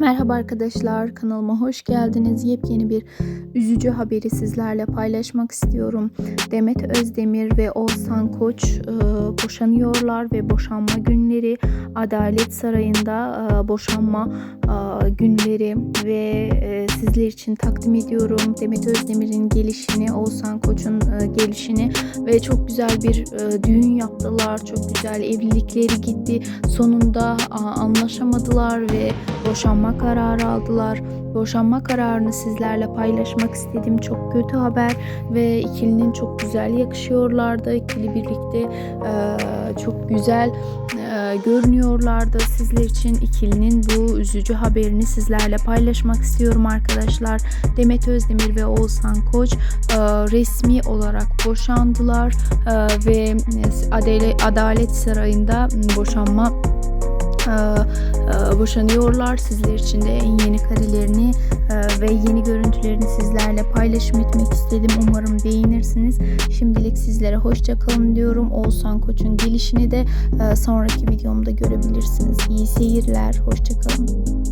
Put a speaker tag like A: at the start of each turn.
A: Merhaba arkadaşlar, kanalıma hoş geldiniz. Yepyeni bir üzücü haberi sizlerle paylaşmak istiyorum. Demet Özdemir ve Oğuzhan Koç e, boşanıyorlar ve boşanma günleri Adalet Sarayı'nda e, boşanma e, günleri ve sizler için takdim ediyorum. Demet Özdemir'in gelişini, Oğuzhan Koç'un e, gelişini ve çok güzel bir e, düğün yaptılar. Çok güzel evlilikleri gitti. Sonunda anlaşamadılar ve boşanma kararı aldılar. Boşanma kararını sizlerle paylaşmak istedim. Çok kötü haber ve ikilinin çok güzel yakışıyorlardı. İkili birlikte e, çok güzel görünüyorlardı. Sizler için ikilinin bu üzücü haberini sizlerle paylaşmak istiyorum arkadaşlar. Demet Özdemir ve Oğuzhan Koç e, resmi olarak boşandılar e, ve Adalet, Adalet Sarayı'nda boşanma e, e, boşanıyorlar. Sizler için de yeni karelerini e, ve yeni görüntülerini sizlerle paylaşım etmek istedim. Umarım beğenirsiniz. Şimdilik sizlere hoşça kalın diyorum. Oğuzhan Koç'un gelişini de e, sonraki videomda görebilirsiniz. İyi seyirler. Hoşça kalın.